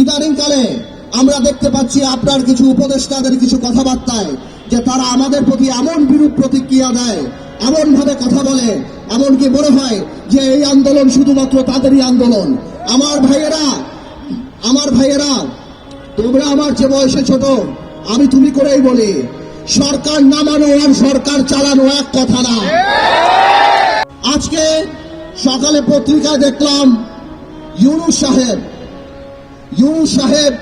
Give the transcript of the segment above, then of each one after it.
ইদানিংকালে আমরা দেখতে পাচ্ছি আপনার কিছু উপদেষ্টাদের কিছু কথাবার্তায় যে তারা আমাদের প্রতি এমন বিরূপ প্রতিক্রিয়া দেয় এমন ভাবে কথা বলে, এমনকি মনে হয় যে এই আন্দোলন শুধুমাত্র তাদেরই আন্দোলন। আমার ভাইয়েরা আমার ভাইয়েরা, তোমরা আমার যে বয়সে ছোট, আমি তুমি করেই বলি, সরকার নামানো আর সরকার চালানো এক কথা না। আজকে সকালে পত্রিকায় দেখলাম, ইউনুস সাহেব ইউনুস সাহেব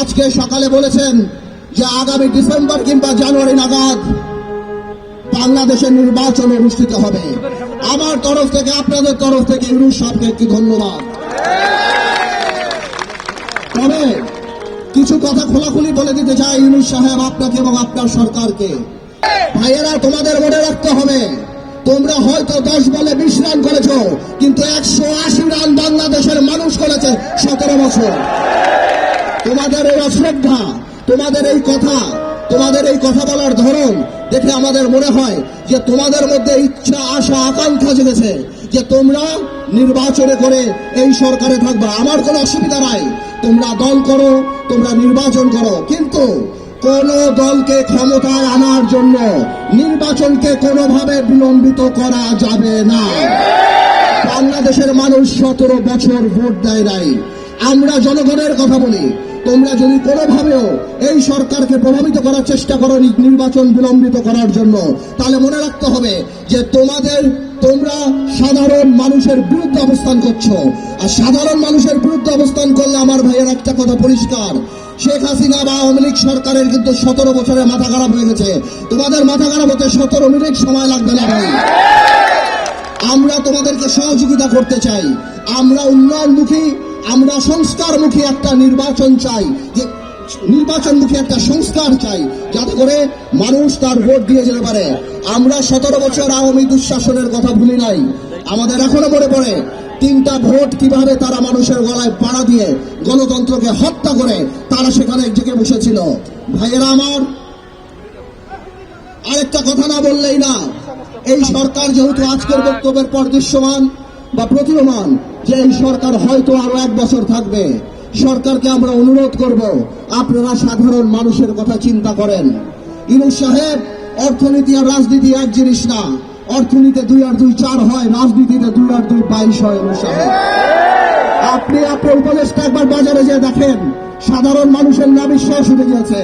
আজকে সকালে বলেছেন যে আগামী ডিসেম্বর কিংবা জানুয়ারি নাগাদ বাংলাদেশের নির্বাচন অনুষ্ঠিত হবে। আমার তরফ থেকে, আপনাদের তরফ থেকে ইউনুস সাহেবকে একটি ধন্যবাদ। তবে কিছু কথা খোলাখুলি বলে দিতে চাই ইউনুস সাহেব আপনাকে এবং আপনার সরকারকে। ভাইয়েরা, তোমাদের মনে রাখতে হবে তোমরা হয়তো দশ বলে বিশ রান করেছ, কিন্তু একশো আশি রান বাংলাদেশের মানুষ করেছে সতেরো বছর। তোমাদের এই অশ্রদ্ধা, তোমাদের এই কথা, তোমাদের এই কথা বলার ধরন দেখে আমাদের মনে হয় যে তোমাদের মধ্যে ইচ্ছা, আশা, আকাঙ্ক্ষা জেগেছে যে তোমরা নির্বাচনে করে এই সরকারে থাকবা। আমার কোনো অসুবিধা নাই। তোমরা দল করো, তোমরা নির্বাচন করো। কিন্তু কোন দলকে ক্ষমতায় আনার জন্য নির্বাচনকে কোনোভাবে বিলম্বিত করা যাবে না। বাংলাদেশের মানুষ সতেরো বছর ভোট দেয় নাই। আমরা জনগণের কথা বলি। তোমরা যদি কোনোভাবেও এই সরকারকে প্রভাবিত করার চেষ্টা করো নির্বাচন বিলম্বিত করার জন্য, তাহলে মনে রাখতে হবে যে তোমাদের, তোমরা সাধারণ মানুষের বিরুদ্ধে অবস্থান করছ। আর সাধারণ মানুষের বিরুদ্ধে অবস্থান করলে আমার ভাইয়ের একটা কথা পরিষ্কার। শেখ হাসিনা বা আওয়ামী লীগ সরকারের কিন্তু সতেরো বছরে মাথা খারাপ হয়ে গেছে। তোমাদের মাথা খারাপ হতে সতেরো মিনিট সময় লাগবে না ভাই। আমরা তোমাদেরকে সহযোগিতা করতে চাই। আমরা উন্নয়নমুখী, আমরা সংস্কারমুখী একটা নির্বাচন চাই। যে নির্বাচনমুখী একটা সংস্কার চাই, যাতে করে মানুষ তার ভোট দিয়ে যেতে পারে। আমরা সতেরো বছর আওয়ামী দুঃশাসনের কথা ভুলি নাই। আমাদের এখনও মনে পড়ে তিনটা ভোট কীভাবে তারা মানুষের গলায় পাড়া দিয়ে গণতন্ত্রকে হত্যা করে তারা সেখানে জেগে বসেছিল? ভাইয়েরা আমার, আরেকটা কথা না বললেই না। এই সরকার যেহেতু আজকের বক্তব্যের পর দৃশ্যমান বা প্রতীয়মান, যে এই সরকার হয়তো আরও এক বছর থাকবে, সরকারকে আমরা অনুরোধ করব, আপনারা সাধারণ মানুষের কথা চিন্তা করেন। ইনুস সাহেব, অর্থনীতি আর রাজনীতি এক জিনিস না। অর্থনীতিতে দুই আর দুই চার হয়, রাজনীতিতে দুই আর দুই বাইশ হয় আপনি আপনার উপদেশটা একবার বাজারে যেয়ে দেখেন, সাধারণ মানুষের না বিশ্বাস উঠে গিয়েছে।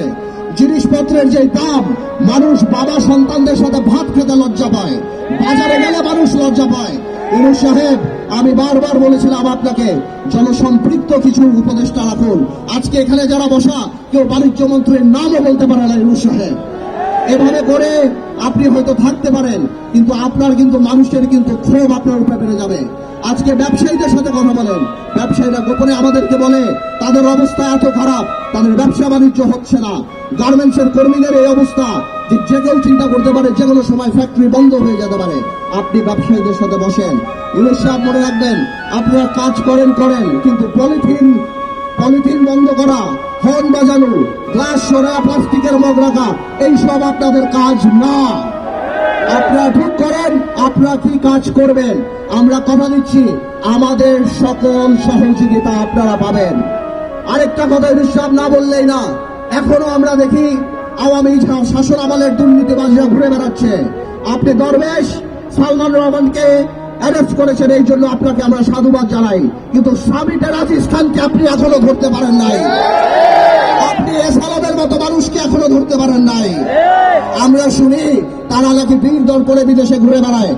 জিনিসপত্রের যে দাম, মানুষ বাবা সন্তানদের সাথে ভাত খেতে লজ্জা পায়, বাজারে গেলে মানুষ লজ্জা পায়। ইনু সাহেব, আমি বারবার বলেছিলাম আপনাকে, জনসম্পৃক্ত কিছু উপদেষ্টা রাখুন। আজকে এখানে যারা বসা, কেউ বাণিজ্য মন্ত্রীর নামও বলতে পারে না ইনু সাহেব। এভাবে করে আপনি হয়তো থাকতে পারেন, কিন্তু আপনার কিন্তু মানুষের কিন্তু ক্ষোভ আপনার উপরে বেড়ে যাবে। আজকে ব্যবসায়ীদের সাথে কথা বলেন। ব্যবসায়ীরা গোপনে আমাদেরকে বলে, তাদের অবস্থা এত খারাপ, তাদের ব্যবসা বাণিজ্য হচ্ছে না। গার্মেন্টসের কর্মীদের এই অবস্থা, যে যে কেউ চিন্তা করতে পারে, যে কোনো সময় ফ্যাক্টরি বন্ধ হয়ে যেতে পারে। আপনি ব্যবসায়ীদের সাথে বসেন। ইলিশ সাহেব মনে রাখবেন, আপনারা কাজ করেন করেন, কিন্তু পলিথিন পলিথিন বন্ধ করা হর্ন বাজানো গ্লাস সরা, প্লাস্টিকের মগ রাখা এইসব আপনাদের কাজ না। আপনারা ঠিক করেন, আপনারা কি কাজ করবেন? আমরা কথা দিচ্ছি, আমাদের সকল সহযোগিতা আপনারা পাবেন। আরেকটা কথা ইরশাদ না বললেই না, এখনও আমরা দেখি আওয়ামী শাসন আমলের দুর্নীতিবাজরা ঘুরে বেড়াচ্ছে। আপনি দরবেশ সালমান রহমানকে অ্যারেস্ট করেছেন, এই জন্য আপনাকে আমরা সাধুবাদ জানাই। কিন্তু সাবিটের আজিজ খানকে আপনি এখনও ধরতে পারেন নাই। আপনি এসালামের মতো মানুষকে এখনও ধরতে পারেন নাই। আমরা শুনি, তারা নাকি বীর দল করে বিদেশে ঘুরে বেড়ায়।